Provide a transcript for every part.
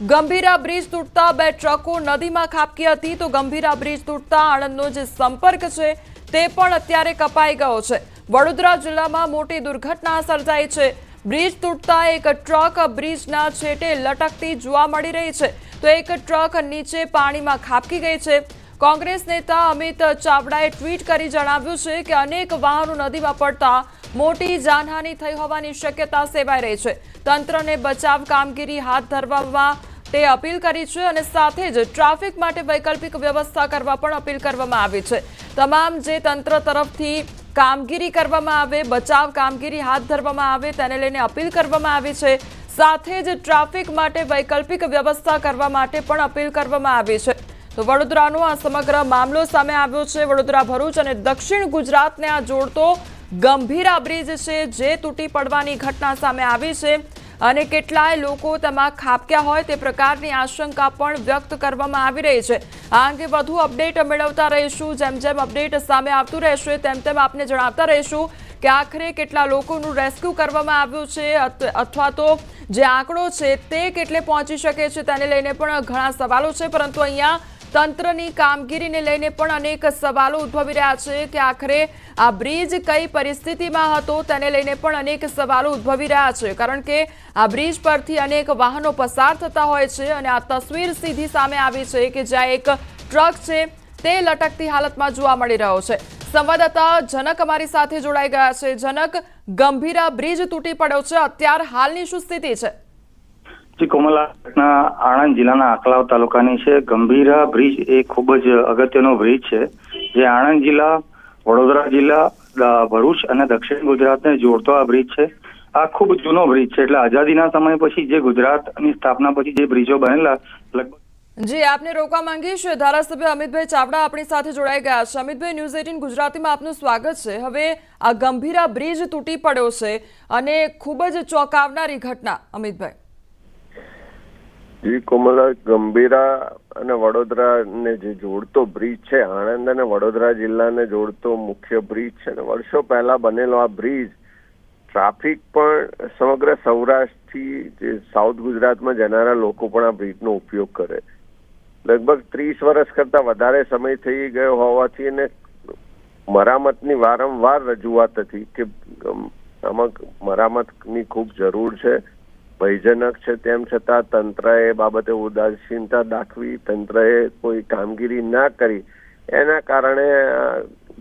Gambhira bridge તૂટતા બે ટ્રકો નદીમાં ખાબકી હતી તો ગંભીરા બ્રિજ તૂટતા આણંદનો જે સંપર્ક છે તે પણ અત્યારે કપાઈ ગયો છે. વડોદરા જિલ્લામાં મોટી દુર્ઘટના સર્જાઈ છે. બ્રિજ તૂટતા એક ટ્રક બ્રિજના છેટે લટકતી જોવા મળી રહી છે. તો એક ટ્રક નીચે પાણીમાં ખાબકી ગઈ છે. કોંગ્રેસ નેતા અમિત ચાવડાએ ટ્વીટ કરી જણાવ્યું છે કે અનેક વાહનો નદીમાં પડતા મોટી જાનહાનિ થઈ હોવાની શક્યતા સેવાઈ રહી છે. તંત્રને બચાવ કામગીરી હાથ ધરવામાં તે અપીલ કરી છે અને સાથે જ ટ્રાફિક માટે વૈકલ્પિક વ્યવસ્થા કરવા પણ અપીલ કરવામાં આવી છે. તમામ જે તંત્ર તરફથી કામગીરી કરવામાં આવે, બચાવ કામગીરી હાથ ધરવામાં આવે, તેને લઈને અપીલ કરવામાં આવી છે. સાથે જ ટ્રાફિક માટે વૈકલ્પિક વ્યવસ્થા કરવા માટે પણ અપીલ કરવામાં આવી છે. તો વડોદરાનો આ સમગ્ર મામલો સામે આવ્યો છે. વડોદરા ભરૂચ અને દક્ષિણ ગુજરાતને આ જોડતો ગંભીરા બ્રિજ છે જે તૂટી પડવાની ઘટના સામે આવી છે. અને કેટલાય લોકો તેમાં ખાબક્યા હોય તે પ્રકારની આશંકા પણ વ્યક્ત કરવામાં આવી રહી છે. આ અંગે વધુ અપડેટ મેળવતા રહીશું. જેમ જેમ અપડેટ સામે આવતું રહેશે, તેમ તેમ આપને જણાવતા રહીશું કે આખરે કેટલા લોકોનું રેસ્ક્યુ કરવામાં આવ્યું છે અથવા તો જે આંકડો છે તે કેટલે પહોંચી શકે છે, તેને લઈને પણ ઘણા સવાલો છે. પરંતુ અહીંયા તંત્રની કામગીરીને લઈને પણ અનેક સવાલો ઉદ્ભવી રહ્યા છે કે આખરે આ બ્રિજ કઈ પરિસ્થિતિમાં હતો તેને લઈને પણ અનેક સવાલો ઉદ્ભવી રહ્યા છે. કારણ કે આ બ્રિજ પરથી અનેક વાહનો પસાર થતા હોય છે અને આ તસવીર સીધી સામે આવી છે કે જ્યાં એક ટ્રક છે તે લટકતી હાલતમાં જોવા મળી રહ્યો છે. સંવાદદાતા જનક અમારી સાથે જોડાઈ ગયા છે. જનક, ગંભીરા બ્રિજ તૂટી પડ્યો છે. અત્યાર હાલની શું સ્થિતિ છે? જી કોમલા આણંદ જિલ્લાના આકલાવ તાલુકાની છે. ગંભીરા બ્રિજ એ ખૂબ જ અગત્યનો બ્રિજ છે, જે આણંદ જિલ્લા, વડોદરા જિલ્લા ભરૂચ અને દક્ષિણ ગુજરાતને જોડતો આ બ્રિજ છે. આ ખૂબ જૂનો બ્રિજ છે, એટલે આઝાદીના સમય પછી જે ગુજરાતની સ્થાપના પછી જે બ્રિજો બનેલા લગભગ જી, આપને રોકવા માંગીશ, ધારાસભ્ય અમિતભાઈ ચાવડા આપણી સાથે જોડાઈ ગયા છે. અમિતભાઈ, ન્યૂઝ એટીન ગુજરાતીમાં આપનું સ્વાગત છે. હવે આ ગંભીરા બ્રિજ તૂટી પડ્યો છે અને ખૂબ જ ચોંકાવનારી ઘટના, અમિતભાઈ. જી, કોમલા, ગંભીરા અને વડોદરાને જે જોડતો બ્રિજ છે, આણંદ અને વડોદરા જિલ્લાને જોડતો મુખ્ય બ્રિજ છે અને વર્ષો પહેલા બનેલો આ બ્રિજ ટ્રાફિક પણ સમગ્ર સૌરાષ્ટ્રથી જે સાઉથ ગુજરાતમાં જનારા લોકો પણ આ બ્રિજનો ઉપયોગ કરે. લગભગ ત્રીસ વર્ષ કરતા વધારે સમય થઈ ગયો હોવાથી એને મરામતની વારંવાર રજૂઆત હતી કે આમાં મરામતની ખૂબ જરૂર છે. ભયજનક છે તેમ છતાં તંત્રએ બાબતે ઉદાસીનતા દાખવી, તંત્રએ કોઈ કામગીરી ના કરી, એના કારણે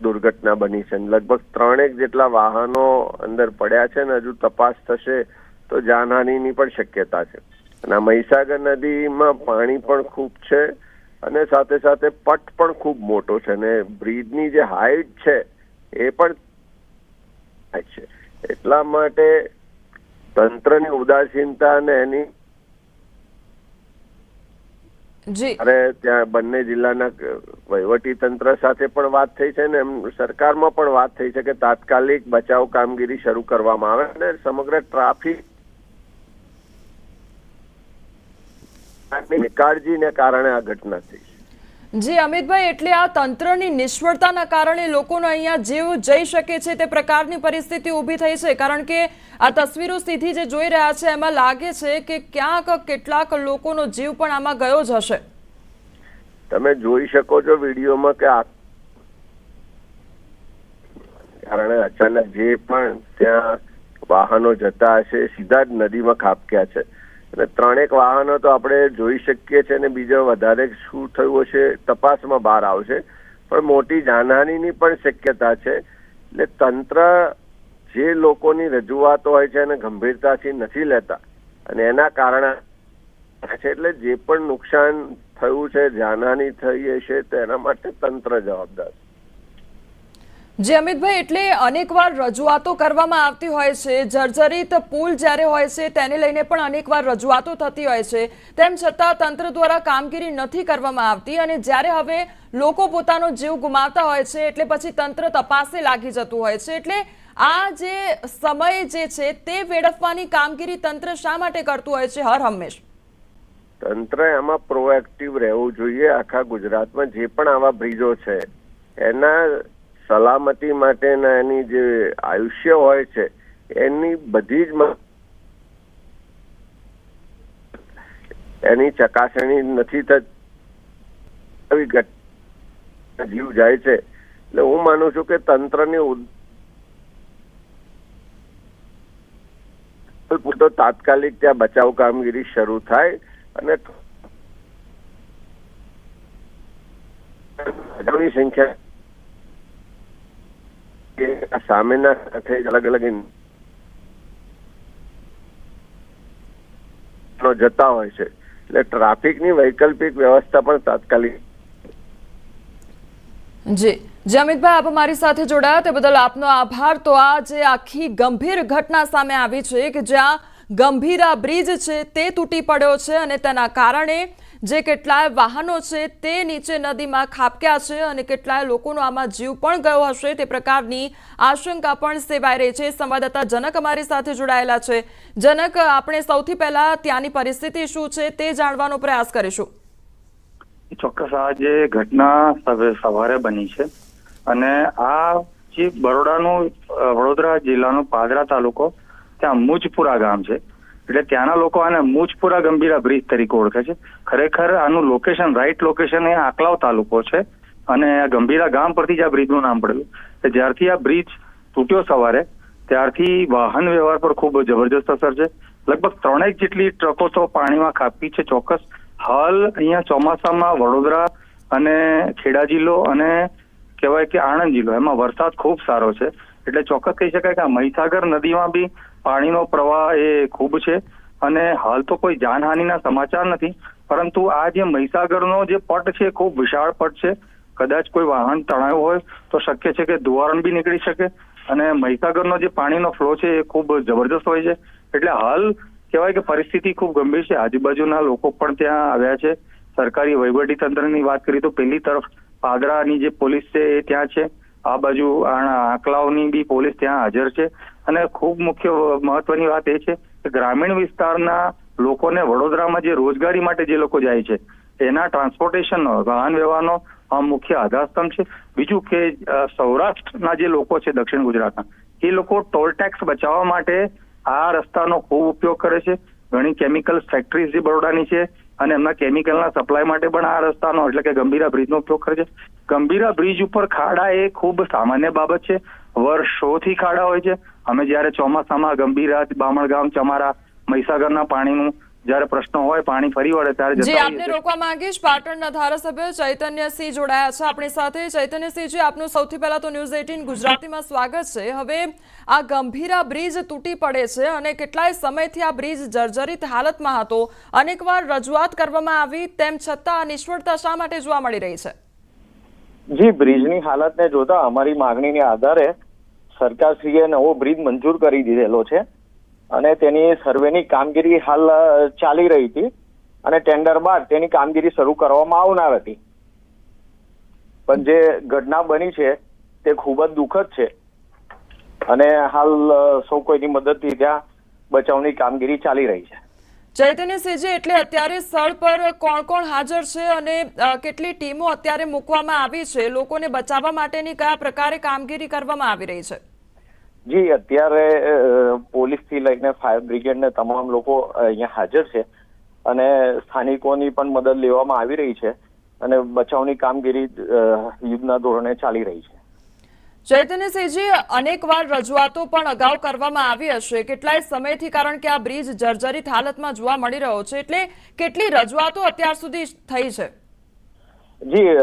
દુર્ઘટના બની છે. લગભગ ત્રણેક જેટલા વાહનો અંદર પડ્યા છે ને હજુ તપાસ થશે તો જાનહાનિની પણ શક્યતા છે. અને મહીસાગર નદીમાં પાણી પણ ખૂબ છે અને સાથે સાથે પટ પણ ખૂબ મોટો છે અને બ્રિજની જે હાઈટ છે એ પણ છે. એટલા માટે તંત્રની ઉદાસીનતા અને એની જી. અરે ત્યાં બંને જિલ્લાના વહીવટી તંત્ર સાથે પણ વાત થઈ છે ને એમ સરકારમાં પણ વાત થઈ છે કે તાત્કાલિક બચાવ કામગીરી શરૂ કરવામાં આવે અને સમગ્ર ટ્રાફિક નિકાળજીને કારણે આ ઘટના થઈ. છે જી, અમિતભાઈ, એટલે આ તંત્રની નિષ્ફળતાના કારણે લોકોનો અહીંયા જીવ જઈ શકે છે, તે પ્રકારની પરિસ્થિતિ ઊભી થઈ છે. કારણ કે આ તસવીરો સીધી જે જોઈ રહ્યા છે, એમાં લાગે છે કે ક્યાંક કેટલાક લોકોનો જીવ પણ આમાં ગયો જ હશે. તમે જોઈ શકો છો વિડીયોમાં કે આ કારણે અચાનક જે પણ ત્યાં વાહનો જતા હશે, સીધા જ નદીમાં ખાબક્યા છે. અને ત્રણેક વાહનો તો આપણે જોઈ શકીએ છીએ અને બીજો વધારે શું થયું હશે તપાસમાં બહાર આવશે. પણ મોટી જાનહાનીની પણ શક્યતા છે. એટલે તંત્ર જે લોકોની રજૂઆતો હોય છે એને ગંભીરતાથી નથી લેતા. અને એના કારણે છે એટલે જે પણ નુકસાન થયું છે, જાનહાની થઈ હશે તેના માટે તંત્ર જવાબદાર છે. જે અમિતભાઈ, એટલે અનેકવાર રજૂઆતો કરવામાં આવતી હોય છે. જર્જરિત પુલ જ્યારે હોય છે, તેને લઈને પણ અનેકવાર રજૂઆતો થતી હોય છે. તેમ છતાં તંત્ર દ્વારા કામગીરી નથી કરવામાં આવતી અને જ્યારે હવે લોકો પોતાનો જીવ ગુમાવતા હોય છે, એટલે પછી તંત્ર તપાસે લાગી જતું હોય છે. એટલે આ જે સમય જે છે, તે વેડફવાની કામગીરી તંત્ર શા માટે કરતું હોય છે, હર હંમેશ? તંત્ર એમાં પ્રોએક્ટિવ રહેવું જોઈએ આખા ગુજરાતમાં. જે પણ આવા બ્રિજો છે, એના સલામતી માટેના એની જે આયુષ્ય હોય છે, એની બધી જ એની ચકાસણી નથી થતી. જીવ જાય છે. એટલે હું માનું છું કે તંત્રની પૂરતો તાત્કાલિક ત્યાં બચાવ કામગીરી શરૂ થાય અને હજારોની સંખ્યા સામેના સાથે અલગ અલગ જતા હોય છે. એટલે ટ્રાફિકની વૈકલ્પિક વ્યવસ્થા પણ તાત્કાલિક જી. જી, અમિતભાઈ, આપ અમારી સાથે જોડાયા તે બદલ આપનો આભાર. તો આ જે આખી ગંભીર ઘટના સામે આવી છે કે જ્યાં ગંભીરા બ્રિજ છે તે તૂટી પડ્યો છે અને તેના કારણે જે કેટલાય વાહનો છે તે નીચે નદીમાં ખાબક્યા છે અને કેટલાય લોકોનો આમાં જીવ પણ ગયો હશે તે પ્રકારની આશંકા પણ સેવાઈ રહી છે. સંવાદદાતા જનક અમારી સાથે જોડાયેલા છે. જનક, આપણે સૌથી પહેલા ત્યાંની પરિસ્થિતિ શું છે તે જાણવાનો પ્રયાસ કરીશું. ચોક્કસ, આ જે ઘટના સવે- સવારે બની છે અને આ જે બરોડાનું વડોદરા જિલ્લાનો પાદરા તાલુકો, ત્યાં મુજપુરા ગામ છે. એટલે ત્યાંના લોકો આને મુજપુરા ગંભીરા બ્રિજ તરીકે ઓળખે છે. ખરેખર આનું લોકેશન રાઈટ લોકેશન એ આકલાવ તાલુકો છે અને આ ગંભીરા ગામ પરથી જ આ બ્રિજનું નામ પડેલું કે જ્યારથી આ બ્રિજ તૂટ્યો સવારે, ત્યારથી વાહન વ્યવહાર પર ખૂબ જબરજસ્ત અસર છે. લગભગ ત્રણેક જેટલી ટ્રકો તો પાણીમાં કાપી છે ચોક્કસ. હાલ અહીંયા ચોમાસામાં વડોદરા અને ખેડા જિલ્લો અને કહેવાય કે આણંદ જિલ્લો, એમાં વરસાદ ખૂબ સારો છે. એટલે ચોક્કસ કહી શકાય કે આ મહીસાગર નદીમાં બી પાણીનો પ્રવાહ એ ખૂબ છે અને હાલ તો કોઈ જાનહાનિના સમાચાર નથી, પરંતુ આ જે મહીસાગરનો જે પટ છે, ખૂબ વિશાળ પટ છે. કદાચ કોઈ વાહન તણાયું હોય તો શક્ય છે કે ધુવારણ બી નીકળી શકે અને મહીસાગરનો જે પાણીનો ફ્લો છે એ ખૂબ જબરજસ્ત હોય છે. એટલે હાલ કહેવાય કે પરિસ્થિતિ ખૂબ ગંભીર છે. આજુબાજુના લોકો પણ ત્યાં આવ્યા છે. સરકારી વહીવટી તંત્રની વાત કરીએ તો પેલી તરફ પાદરાની જે પોલીસ છે એ ત્યાં છે. આ બાજુ આંકલાઓની બી પોલીસ ત્યાં હાજર છે. અને ખૂબ મુખ્ય મહત્વની વાત એ છે કે ગ્રામીણ વિસ્તારના લોકોને વડોદરામાં જે રોજગારી માટે જે લોકો જાય છે, એના ટ્રાન્સપોર્ટેશનનો વાહન વ્યવહારનો આ મુખ્ય આધારસ્તંભ છે. બીજું કે સૌરાષ્ટ્રના જે લોકો છે દક્ષિણ ગુજરાતના, એ લોકો ટોલ ટેક્સ બચાવવા માટે આ રસ્તાનો ખૂબ ઉપયોગ કરે છે. ઘણી કેમિકલ ફેક્ટરીઝ જે બરોડાની છે અને એમના કેમિકલના સપ્લાય માટે પણ આ રસ્તાનો, એટલે કે ગંભીરા બ્રિજનો ઉપયોગ કરે છે. ગંભીરા બ્રિજ ઉપર ખાડા એ ખૂબ સામાન્ય બાબત છે. વર્ષોથી ખાડા હોય છે. અમે જ્યારે ચોમાસામાં ગંભીરા બામણગામ ચમારા, મહીસાગરના પાણીનું જ્યારે પ્રશ્નો હોય પાણી ફરી વળે ત્યારે જી આપને રોકવા માંગીશ પાટણના ધારાસભ્ય ચૈતન્યસિંહ જોડાયા છે આપણી સાથે. ચૈતન્યસિંહજી આપનું સૌથી પહેલા તો ન્યૂઝ એઇટીન ગુજરાતીમાં સ્વાગત છે. હવે આ ગંભીરા બ્રિજ તૂટી પડે છે અને કેટલાય સમયથી આ બ્રિજ જર્જરિત હાલતમાં હતો. અનેકવાર રજૂઆત કરવામાં આવી તેમ છતાં આ નિષ્ફળતા શા માટે જોવા મળી રહી છે? જી બ્રિજની હાલતને જોતા અમારી માગણીને આધારે સરકારશ્રીએ નવો બ્રિજ મંજૂર કરી દીધેલો છે. અને તેની સર્વેની કામગીરી હાલ ચાલી રહી હતી અને ટેન્ડર બાદ તેની કામગીરી શરૂ કરવામાં આવનાર હતી. પણ જે ઘટના બની છે, તે ખૂબ જ દુઃખદ છે. અને હાલ સૌ કોઈની મદદથી ત્યાં બચાવની કામગીરી ચાલી રહી છે. ચૈતન્યસિંહજી એટલે અત્યારે સ્થળ પર કોણ કોણ હાજર છે અને કેટલી ટીમો અત્યારે મૂકવામાં આવી છે? લોકોને બચાવવા માટેની કયા પ્રકારે કામગીરી કરવામાં આવી રહી છે? જી અત્યારે પોલીસ પોલીસથી લઈને ફાયર બ્રિગેડ ને તમામ લોકો અહીંયા હાજર છે અને સ્થાનિકોની પણ મદદ લેવામાં આવી રહી છે અને બચાવની કામગીરી યુદ્ધના ધોરણે ચાલી રહી છે. ચૈતન્યસિંહજી અનેકવાર રજૂઆતો પણ અગાઉ કરવામાં આવી હશે. કેટલાય સમયથી કારણ કે આ બ્રિજ જર્જરિત હાલતમાં જોવા મળી રહ્યો છે એટલે કેટલી રજૂઆતો અત્યાર સુધી થઈ છે? જી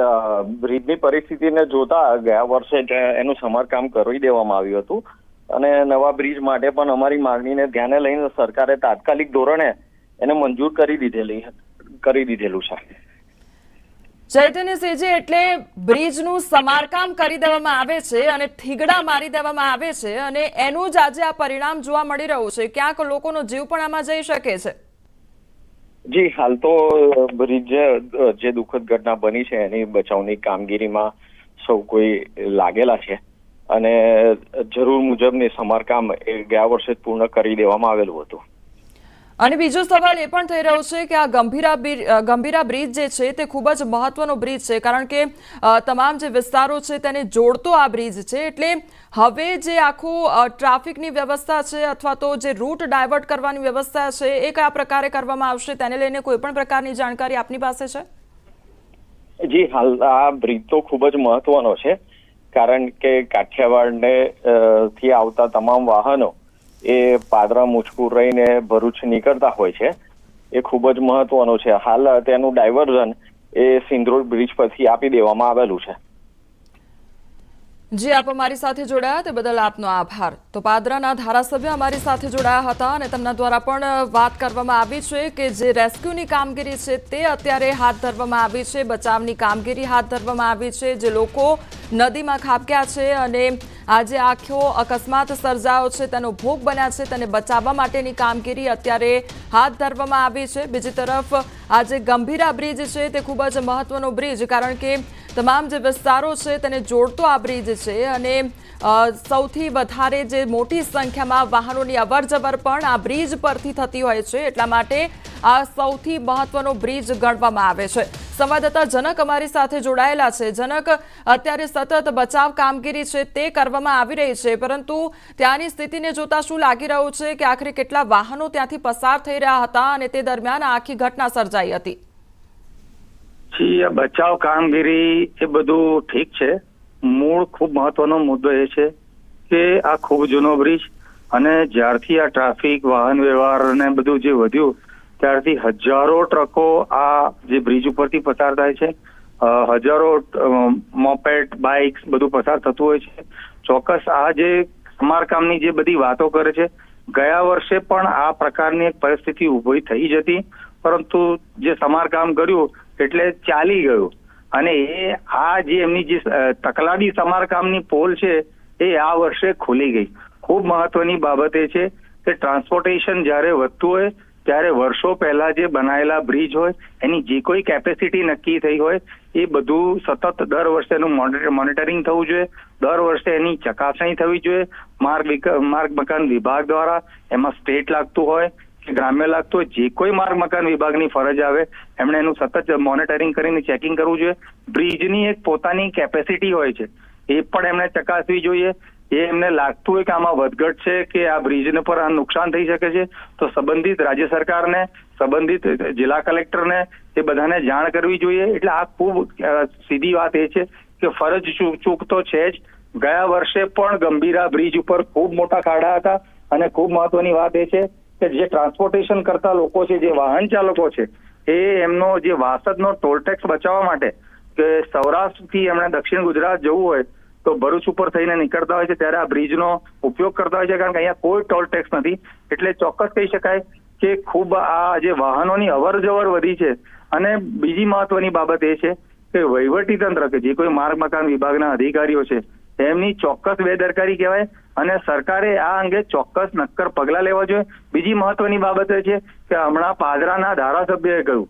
બ્રિજની પરિસ્થિતિને જોતા ગયા વર્ષે એનું સમારકામ કરી દેવામાં આવ્યું હતું. અને નવા બ્રિજ માટે પણ અમારી માંગણીને ધ્યાને લઈને સરકારે તાત્કાલિક ધોરણે એને મંજૂર કરી દીધેલી કરી દીધેલું છે. ચૈતન્યસિંહજી એટલે બ્રિજનું સમારકામ કરી દેવામાં આવે છે અને ઠીગડા મારી દેવામાં આવે છે અને એનું જ આજે આ પરિણામ જોવા મળી રહ્યું છે. ક્યાંક લોકોનો જીવ પણ આમાં જઈ શકે છે. જી હાલ તો બ્રિજ જે દુઃખદ ઘટના બની છે એની બચાવની કામગીરીમાં સૌ કોઈ લાગેલા છે. અને જરૂર મુજબની સમારકામ એ ગયા વર્ષે પૂર્ણ કરી દેવામાં આવેલું હતું. અને બીજો સવાલ એ પણ થઈ રહ્યો છે કે આ ગંભીરા ગંભીરા બ્રિજ જે છે તે ખૂબ જ મહત્વનો બ્રિજ છે કારણ કે તમામ જે વિસ્તારો છે તેને જોડતો આ બ્રિજ છે એટલે હવે જે આખું ટ્રાફિકની વ્યવસ્થા છે અથવા તો જે રૂટ ડાયવર્ટ કરવાની વ્યવસ્થા છે એ કયા પ્રકારે કરવામાં આવશે તેને લઈને કોઈ પણ પ્રકારની જાણકારી આપની પાસે છે? જી હાલ આ બ્રિજ તો ખૂબ જ મહત્વનો છે. કારણ કે કાઠિયાવાડને થી આવતા તમામ વાહનો એ પાદરા મુજપુર રહીને ભરૂચ નીકળતા હોય છે. એ ખૂબ જ મહત્વનો છે. હાલ તેનું ડાયવર્ઝન એ સિંધરોડ બ્રિજ પરથી આપી દેવામાં આવેલું છે. જે આપ અમારી સાથે જોડાયા તે બદલ આપનો આભાર. તો પાદરાના ધારાસભ્ય અમારી સાથે જોડાયા હતા અને તેમના દ્વારા પણ વાત કરવામાં આવી છે કે જે રેસ્ક્યુની કામગીરી છે તે અત્યારે હાથ ધરવામાં આવી છે, બચાવની કામગીરી હાથ ધરવામાં આવી છે, જે લોકો નદીમાં ખાબક્યા છે અને આજે આખો અકસ્માત સર્જાયો છે, તેનો ભોગ બન્યા છે, તેને બચાવવા માટેની કામગીરી અત્યારે હાથ ધરવામાં આવી છે. બીજી તરફ આજે ગંભીરા બ્રિજ છે તે ખૂબ જ મહત્વનો બ્રિજ, કારણ કે તમામ જે વિસ્તારો છે તેને જોડતો આ બ્રિજ છે અને સૌથી વધારે જે મોટી સંખ્યામાં વાહનોની અવરજવર પણ આ બ્રિજ પરથી થતી હોય છે. એટલા માટે આ સૌથી મહત્વનો બ્રિજ ગણવામાં આવે છે. સંવાદદાતા જનક અમારી સાથે જોડાયેલા છે. જનક, અત્યારે સતત બચાવ કામગીરી છે તે કરવામાં આવી રહી છે, પરંતુ ત્યાંની સ્થિતિને જોતા શું લાગી રહ્યું છે કે આખરે કેટલા વાહનો ત્યાંથી પસાર થઈ રહ્યા હતા અને તે દરમિયાન આખી ઘટના સર્જાઈ હતી? જી આ બચાવ કામગીરી એ બધું ઠીક છે. મૂળ ખૂબ મહત્વનો મુદ્દો એ છે કે આ ખૂબ જૂનો બ્રિજ અને જ્યારથી આ ટ્રાફિક, વાહન વ્યવહાર ને બધું જે વધ્યું, ત્યારથી હજારો ટ્રકો આ જે બ્રિજ ઉપરથી પસાર થાય છે. હજારો મોપેટ બાઇક્સ બધું પસાર થતું હોય છે. ચોક્કસ આ જે સમારકામની જે બધી વાતો કરે છે, ગયા વર્ષે પણ આ પ્રકારની એક પરિસ્થિતિ ઊભી થઈ જ હતી. પરંતુ જે સમારકામ કર્યું એટલે ચાલી ગયું. અને એ આ જે એમની જે તકલાદી સમારકામની પોલ છે, એ આ વર્ષે ખુલી ગઈ. ખૂબ મહત્વની બાબત એ છે કે ટ્રાન્સપોર્ટેશન જ્યારે વધતું હોય, ત્યારે વર્ષો પહેલા જે બનાયેલા બ્રિજ હોય, એની જે કોઈ કેપેસિટી નક્કી થઈ હોય, એ બધું સતત દર વર્ષે એનું મોનિટરિંગ થવું જોઈએ. દર વર્ષે એની ચકાસણી થવી જોઈએ. માર્ગ માર્ગ મકાન વિભાગ દ્વારા એમાં સ્ટેટ લાગતું હોય ગ્રામ્ય લાગતો જે કોઈ માર્ગ મકાન વિભાગની ફરજ આવે, એમણે એનું સતત મોનિટરિંગ કરીને ચેકિંગ કરવું જોઈએ. બ્રિજની એક પોતાની કેપેસિટી હોય છે. એ પણ એમણે ચકાસવી જોઈએ. એ એમને લાગતું હોય કે આમાં વધઘટ છે કે આ બ્રિજને પર આ નુકસાન થઈ શકે છે, તો સંબંધિત રાજ્ય સરકારને, સંબંધિત જિલ્લા કલેક્ટરને એ બધાને જાણ કરવી જોઈએ. એટલે આ ખૂબ સીધી વાત એ છે કે ફરજ ચૂક તો છે જ. ગયા વર્ષે પણ ગંભીરા બ્રિજ ઉપર ખૂબ મોટા ખાડા હતા અને ખૂબ મહત્વની વાત એ છે કે જે ટ્રાન્સપોર્ટેશન કરતા લોકો છે, જે વાહન ચાલકો છે, એ એમનો જે વાસદનો ટોલ ટેક્સ બચાવવા માટે કે સૌરાષ્ટ્રથી એમણે દક્ષિણ ગુજરાત જવું હોય તો ભરૂચ ઉપર થઈને નીકળતા હોય છે, ત્યારે આ બ્રિજનો ઉપયોગ કરતા હોય છે, કારણ કે અહીંયા કોઈ ટોલ ટેક્સ નથી. એટલે ચોક્કસ કહી શકાય કે ખૂબ આ જે વાહનોની અવર જવર વધી છે. અને બીજી મહત્વની બાબત એ છે કે વહીવટી તંત્ર કે જે કોઈ માર્ગ મકાન વિભાગના અધિકારીઓ છે એમની ચોક્કસ બેદરકારી કહેવાય અને સરકારે આ અંગે ચોક્કસ નક્કર પગલાં લેવા જોઈએ. બીજી મહત્વની બાબત એ છે કે હમણાં પાદરાના ધારાસભ્યએ કહ્યું,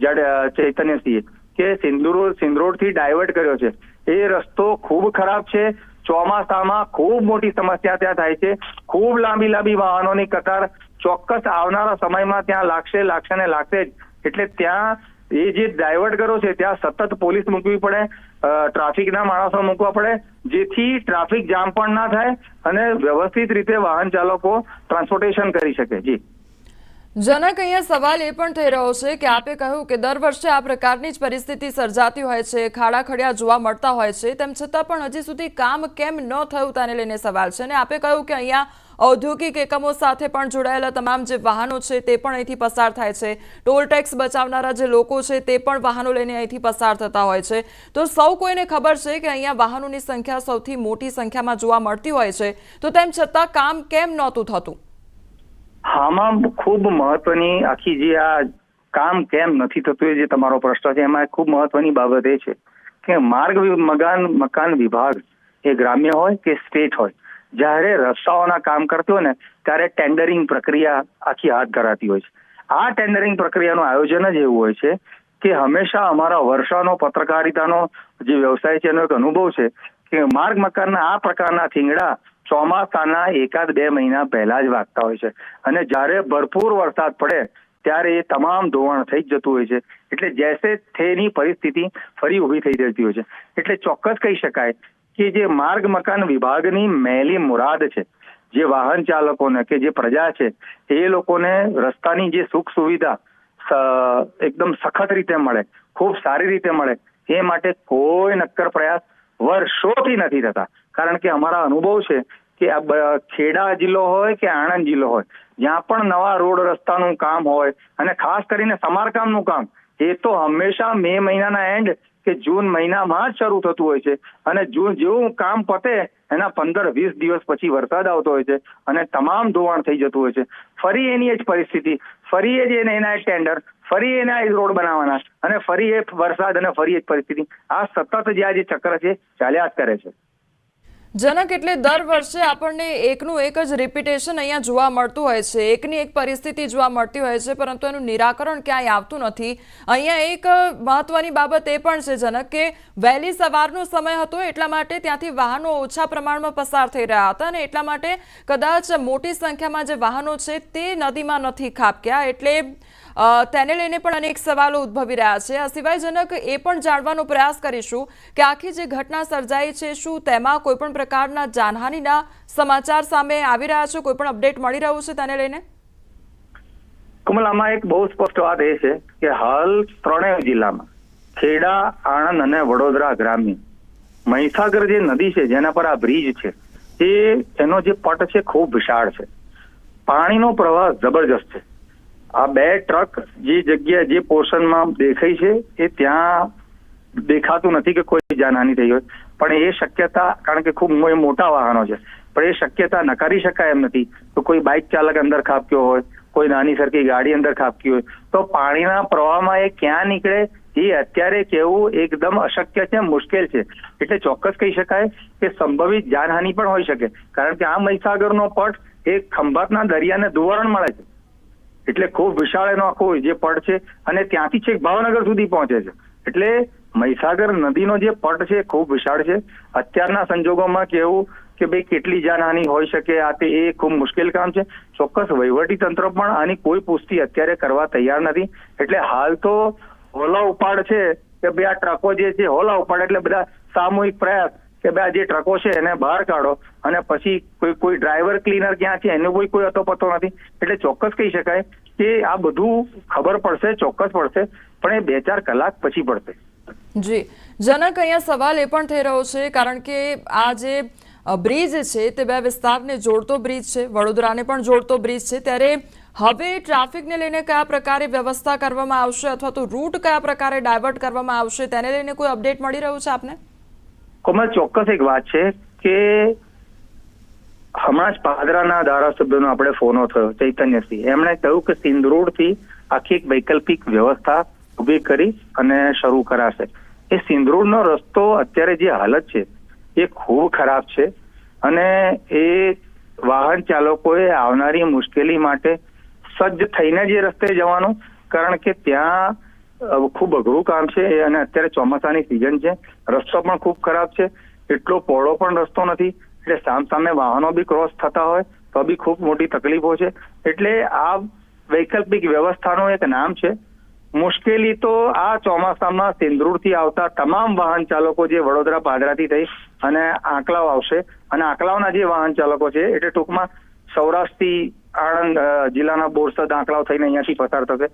જ્યારે ચૈતન્યસિંહે, કે સિંદુર, સિંદરોડથી ડાયવર્ટ કર્યો છે. એ રસ્તો ખૂબ ખરાબ છે. ચોમાસામાં ખૂબ મોટી સમસ્યા ત્યાં થાય છે. ખૂબ લાંબી લાંબી વાહનોની કતાર. ચોક્કસ આવનારા સમયમાં ત્યાં લાગશે લાગશે ને લાગશે જ. એટલે ત્યાં એ જે ડાયવર્ટ કર્યો છે, ત્યાં સતત પોલીસ મૂકવી પડે. ટ્રાફિકના માણસો મૂકવા પડે, જેથી ટ્રાફિક જામ પણ ના થાય અને વ્યવસ્થિત રીતે વાહન ચાલકો ટ્રાન્સપોર્ટેશન કરી શકે. જી. જનક અહીંયા સવાલ એ પણ થઈ રહ્યો છે કે આપે કહ્યું કે દર વર્ષે આ પ્રકારની જ પરિસ્થિતિ સર્જાતી હોય છે, ખાડા ખડિયા જોવા મળતા હોય છે, તેમ છતાં પણ હજી સુધી કામ કેમ ન થયું, તેને લઈને સવાલ છે. અને આપે કહ્યું કે અહીંયા ઔદ્યોગિક એકમો સાથે પણ જોડાયેલા તમામ જે વાહનો છે તે પણ અહીંથી પસાર થાય છે. ટોલ ટેક્સ બચાવનારા જે લોકો છે તે પણ વાહનો લઈને અહીંથી પસાર થતા હોય છે. તો સૌ કોઈને ખબર છે કે અહીંયા વાહનોની સંખ્યા સૌથી મોટી સંખ્યામાં જોવા મળતી હોય છે. તો તેમ છતાં કામ કેમ નહોતું થતું? આમાં ખૂબ મહત્વની આખી જે આ કામ કેમ નથી થતું એ જે તમારો પ્રશ્ન છે, એમાં ખૂબ મહત્વની બાબત એ છે કે માર્ગ મકાન મકાન વિભાગ એ ગ્રામ્ય હોય કે સ્ટેટ હોય? જ્યારે રસ્તાઓના કામ કરતી હોય ને, ત્યારે ટેન્ડરિંગ પ્રક્રિયા આખી હાથ ધરાતી હોય છે. આ ટેન્ડરિંગ પ્રક્રિયાનું આયોજન જ એવું હોય છે કે હંમેશા અમારા વર્ષાનો, પત્રકારિતાનો જે વ્યવસાય છે, એનો એક અનુભવ છે કે માર્ગ મકાનના આ પ્રકારના થીંગડા ચોમાસાના એકાદ બે મહિના પહેલા જ વાગતા હોય છે. અને જ્યારે ભરપૂર વરસાદ પડે, ત્યારે એ તમામ ધોવાણ થઈ જતું હોય છે. એટલે જેસે થેની પરિસ્થિતિ ફરી ઊભી થઈ જતી હોય છે. એટલે ચોક્કસ કહી શકાય કે જે માર્ગ મકાન વિભાગની મેલી મુરાદ છે, જે વાહન ચાલકોને કે જે પ્રજા છે, એ લોકોને રસ્તાની જે સુખ સુવિધા એકદમ સખત રીતે મળે, ખૂબ સારી રીતે મળે, એ માટે કોઈ નક્કર પ્રયાસ વર્ષોથી નથી થતા. કારણ કે અમારા અનુભવ છે કે આ ખેડા જિલ્લો હોય કે આણંદ જિલ્લો હોય, જ્યાં પણ નવા રોડ રસ્તાનું કામ હોય અને ખાસ કરીને સમારકામનું કામ, એ તો હંમેશા મે મહિનાના એન્ડ કે જૂન મહિનામાં શરૂ થતું હોય છે. અને જૂન જેવું કામ પતે, એના પંદર વીસ દિવસ પછી વરસાદ આવતો હોય છે અને તમામ ધોવાણ થઈ જતું હોય છે. ફરી એની જ પરિસ્થિતિ, ફરી એ જ એને એના ટેન્ડર ફરી એના જ રોડ બનાવવાના અને ફરી એ વરસાદ અને ફરી એ પરિસ્થિતિ. આ સતત જે આ જે ચક્ર છે, ચાલ્યા જ કરે છે. જનક એટલે દર વર્ષે આપણને એકનું એક જ રિપીટેશન અહીંયા જોવા મળતું હોય છે. એકની એક પરિસ્થિતિ જોવા મળતી હોય છે, પરંતુ એનું નિરાકરણ ક્યાંય આવતું નથી. અહીંયા એક મહત્વની બાબત એ પણ છે, જનક, કે વહેલી સવારનો સમય હતો એટલા માટે ત્યાંથી વાહનો ઓછા પ્રમાણમાં પસાર થઈ રહ્યા હતા અને એટલા માટે કદાચ મોટી સંખ્યામાં જે વાહનો છે તે નદીમાં નથી ખાબક્યા. એટલે તેને લઈને પણ અનેક સવાલો ઉદ્ભવી રહ્યા છે. આ સિવાય એ પણ જાણવાનો પ્રયાસ કરીશું કે આખી જે ઘટના સર્જાઈ છે, શું તેમાં કોઈ પણ પ્રકારના જાનહાનિના સમાચાર સામે આવી રહ્યા છે? કોઈ પણ અપડેટ મળી રહ્યું છે તેને લઈને? કમલ, આમાં એક બહુ સ્પષ્ટ વાત એ છે કે હાલ ત્રણેય જિલ્લામાં ખેડા, આણંદ અને વડોદરા ગ્રામ્ય મહીસાગર જે નદી છે, જેના પર આ બ્રિજ છે, એ એનો જે પટ છે, ખૂબ વિશાળ છે. પાણીનો પ્રવાહ જબરજસ્ત છે. આ બે ટ્રક જે જગ્યા જે પોર્શનમાં દેખાય છે, એ ત્યાં દેખાતું નથી કે કોઈ જાનહાની થઈ હોય. પણ એ શક્યતા, કારણ કે ખૂબ મોટા વાહનો છે, પણ એ શક્યતા નકારી શકાય એમ નથી. તો કોઈ બાઇક ચાલક અંદર ખાબક્યો હોય, કોઈ નાની સરખી ગાડી અંદર ખાબકી હોય, તો પાણીના પ્રવાહમાં એ ક્યાં નીકળે, એ અત્યારે કેવું એકદમ અશક્ય છે, મુશ્કેલ છે. એટલે ચોક્કસ કહી શકાય કે સંભવિત જાનહાનિ પણ હોઈ શકે. કારણ કે આ મહીસાગરનો પટ એ ખંભાતના દરિયાને ધોવાણ મળે છે. એટલે ખૂબ વિશાળ એનો આખો જે પટ છે અને ત્યાંથી છેક ભાવનગર સુધી પહોંચે છે. એટલે મહીસાગર નદીનો જે પટ છે ખૂબ વિશાળ છે. અત્યારના સંજોગોમાં કેવું કે ભાઈ કેટલી જાનહાની હોઈ શકે, આ તે એ ખૂબ મુશ્કેલ કામ છે. ચોક્કસ વહીવટી તંત્ર પણ આની કોઈ પુષ્ટિ અત્યારે કરવા તૈયાર નથી. એટલે હાલ તો હોલા ઉપાડ છે કે ભાઈ આ ટ્રકો જે છે હોલા ઉપાડ, એટલે બધા સામૂહિક પ્રયાસ કે બે આ જે ટ્રકો છે એને બહાર કાઢો અને પછી કોઈ કોઈ ડ્રાઈવર ક્લીનર ક્યાં છે એનો કોઈ કોઈ અતો પતો નથી. એટલે ચોક્કસ કહી શકાય કે આ બધું ખબર પડશે, ચોક્કસ પડશે, પણ એ બે ચાર કલાક પછી પડશે. જી. જનક અહીંયા સવાલ એ પણ થઈ રહ્યો છે, કારણ કે આ જે બ્રિજ છે તે બે વિસ્તારને જોડતો બ્રિજ છે, વડોદરાને પણ જોડતો બ્રિજ છે. ત્યારે હવે ટ્રાફિકને લઈને કયા પ્રકારે વ્યવસ્થા કરવામાં આવશે અથવા તો રૂટ કયા પ્રકારે ડાયવર્ટ કરવામાં આવશે તેને લઈને કોઈ અપડેટ મળી રહ્યું છે આપને? કોમલ ચોક્કસ એક વાત છે કે હમણાં જ પાદરાના ધારાસભ્યનો આપણે ફોનો થયો, ચૈતન્યસિંહ. એમણે કહ્યું કે સિંદરોડથી આખી એક વૈકલ્પિક વ્યવસ્થા ઊભી કરી અને શરૂ કરાશે. એ સિંદરોડનો રસ્તો અત્યારે જે હાલત છે, એ ખૂબ ખરાબ છે અને એ વાહન ચાલકોએ આવનારી મુશ્કેલી માટે સજ્જ થઈને જ રસ્તે જવાનું, કારણ કે ત્યાં ખૂબ અઘરું કામ છે અને અત્યારે ચોમાસાની સિઝન છે. રસ્તો પણ ખૂબ ખરાબ છે. એટલો પહોળો પણ રસ્તો નથી. એટલે સામ સામે વાહનો બી ક્રોસ થતા હોય તો બી ખૂબ મોટી તકલીફો છે. એટલે આ વૈકલ્પિક વ્યવસ્થાનું એક નામ છે. મુશ્કેલી તો આ ચોમાસામાં સિંદરૂરથી આવતા તમામ વાહન ચાલકો જે વડોદરા પાદરાથી થઈ અને આંકલાવ આવશે અને આંકલાવના જે વાહન ચાલકો છે, એટલે ટૂંકમાં સૌરાષ્ટ્રથી આણંદ જિલ્લાના બોરસદ આંકલાવ થઈને અહીંયાથી પસાર થશે.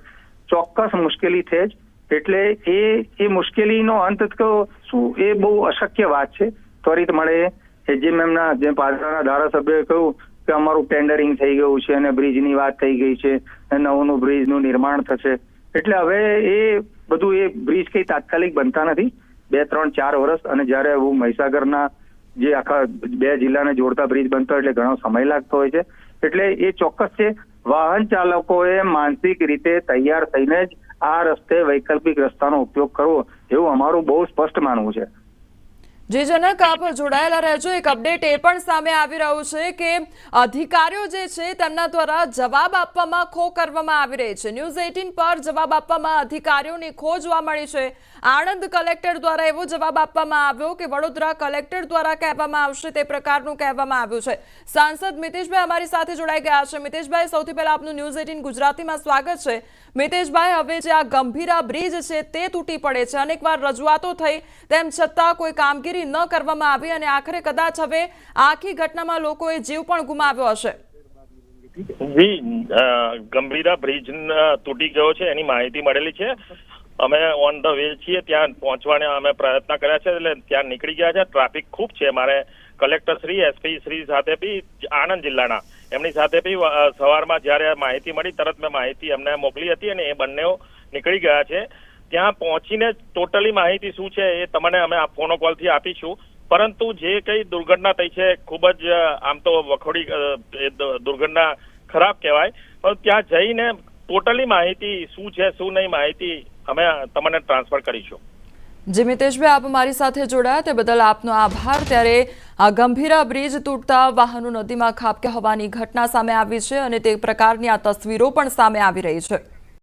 ચોક્કસ મુશ્કેલી છે જ. એટલે એ એ મુશ્કેલીનો અંત તો શું, એ બહુ અશક્ય વાત છે. ત્વરિત મળે. જેમ એમના, જે પાદરાના ધારાસભ્યએ કહ્યું કે અમારું ટેન્ડરિંગ થઈ ગયું છે અને બ્રિજની વાત થઈ ગઈ છે નવું બ્રિજનું નિર્માણ થશે. એટલે હવે એ બધું, એ બ્રિજ કઈ તાત્કાલિક બનતા નથી. બે, ત્રણ, ચાર વર્ષ અને જ્યારે હું મહીસાગરના જે આખા બે જિલ્લાને જોડતા બ્રિજ બનતો એટલે ઘણો સમય લાગતો હોય છે. એટલે એ ચોક્કસ છે. વાહન ચાલકોએ માનસિક રીતે તૈયાર થઈને જ આ રસ્તે વૈકલ્પિક રસ્તાનો ઉપયોગ કરવો, એવું અમારું બહુ સ્પષ્ટ માનવું છે. જે જનક આપ જોડાયેલા રહેજો. એક અપડેટ એ પણ સામે આવી રહ્યું છે કે અધિકારીઓ જે છે તેમના દ્વારા જવાબ આપવામાં ખો કરવામાં આવી રહી છે. ન્યૂઝ એઇટીન પર જવાબ આપવામાં અધિકારીઓની ખો જોવા મળી છે. આણંદ કલેક્ટર દ્વારા એવો જવાબ આપવામાં આવ્યો કે વડોદરા કલેક્ટર દ્વારા કહેવામાં આવશે તે પ્રકારનું કહેવામાં આવ્યું છે. સાંસદ મિતેશભાઈ અમારી સાથે જોડાઈ ગયા છે. મિતેશભાઈ, સૌથી પહેલા આપનું ન્યૂઝ એઇટીન ગુજરાતીમાં સ્વાગત છે. મિતેશભાઈ, હવે જે આ ગંભીરા બ્રિજ છે તે તૂટી પડે છે. અનેકવાર રજૂઆતો થઈ, તેમ છતાં કોઈ કામગીરી ન કરવામાં આવી અને આખરે કદાચ હવે આખી ઘટનામાં લોકોએ જીવ પણ ગુમાવ્યો હશે. જી ગંભીરા બ્રિજ તૂટી ગયો છે, એની માહિતી મળેલી છે. અમે ઓન ધ વે છીએ, ત્યાં પહોંચવાના અમે પ્રયત્ન કર્યા છે, એટલે ત્યાં નીકળી ગયા છે. ટ્રાફિક ખૂબ છે, મારે કલેક્ટર શ્રી એસપી શ્રી સાથે બી આણંદ જિલ્લાના, એમની સાથે બી સવારમાં જ્યારે માહિતી મળી, તરત મેં માહિતી એમને મોકલી હતી અને એ બંને નીકળી ગયા છે. ત્યાં પહોંચીને ટોટલી માહિતી શું છે એ તમને અમે આ ફોનો કોલથી આપીશું. પરંતુ જે કઈ દુર્ઘટના થઈ છે, ખૂબ જ આમ તો વખોડી દુર્ઘટના ખરાબ કહેવાય. પણ ત્યાં જઈને ટોટલી માહિતી શું છે, શું નહીં માહિતી અમે તમને ટ્રાન્સફર કરીશું. જે મિતેશભાઈ, આપ મારી સાથે જોડાયા તે બદલ આપનો આભાર. ત્યારે આ ગંભીરા બ્રિજ તૂટતા વાહનો નદીમાં ખાબક્યા હોવાની ઘટના સામે આવી છે અને તે પ્રકારની આ તસવીરો પણ સામે આવી રહી છે.